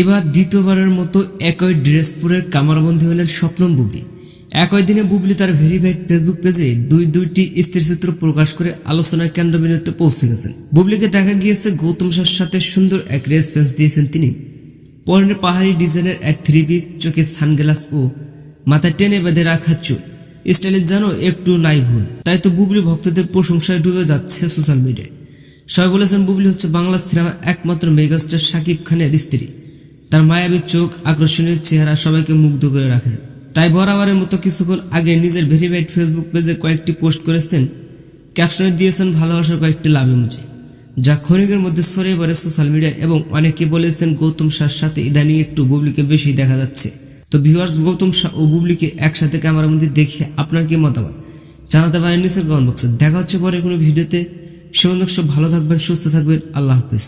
এবার দ্বিতীয়বারের মতো একই ড্রেস পরে কামারবন্দী হলেন স্বপ্নম বুবলি। একই দিনে বুবলি তার ভেরিফাইড ফেসবুক পেজে দুই দুইটি স্থিরচিত্র প্রকাশ করে আলোচনার কেন্দ্রবিন্দুতে পৌঁছে গেছেন। বুবলিকে দেখা গিয়েছে, গৌতম সার সাথে সুন্দর এক রেসপন্স দিয়েছেন তিনি। পরনে পাহাড়ি ডিজাইনের এক থ্রি পিস চোখে সানগ্লাস ও মাথায় টেনে বেঁধে রাখা চুল। স্টাইলের যেন একটু নাই ভুল। তাই তো বুবলি ভক্তদের প্রশংসায় ডুবে যাচ্ছে সোশ্যাল মিডিয়ায়। সবাই বলেছেন, বুবলি হচ্ছে বাংলা সিনেমার একমাত্র মেগাস্টার শাকিব খানের স্ত্রী। তার মায়াবী চোখ, আকর্ষণীয় চেহারা সবাইকে মুগ্ধ করে রাখেছে তাই বরাবরের মতো কিছুক্ষণ আগে নিজের ভেরিফাইড ফেসবুক পেজে কয়েকটি পোস্ট করেছেন। ক্যাপশনে দিয়েছেন ভালোবাসার কয়েকটি লাভ ইমোজি, যা ক্ষণিকের মধ্যে ছড়িয়ে পড়ে সোশ্যাল মিডিয়া এবং অনেকে বলেছেন গৌতম শাহর সাথে ইদানিং একটু বুবলিকে বেশি দেখা যাচ্ছে। তো ভিউয়ার্স, গৌতম শাহ ও বুবলিকে একসাথে ক্যামেরার মধ্যে দেখে আপনার কি মতামত? জানাতে পারেন নিচের কমেন্ট বক্সে। দেখা হচ্ছে পরে কোনো ভিডিওতে। সে সব ভালো থাকবেন, সুস্থ থাকবেন। আল্লাহ হাফিজ।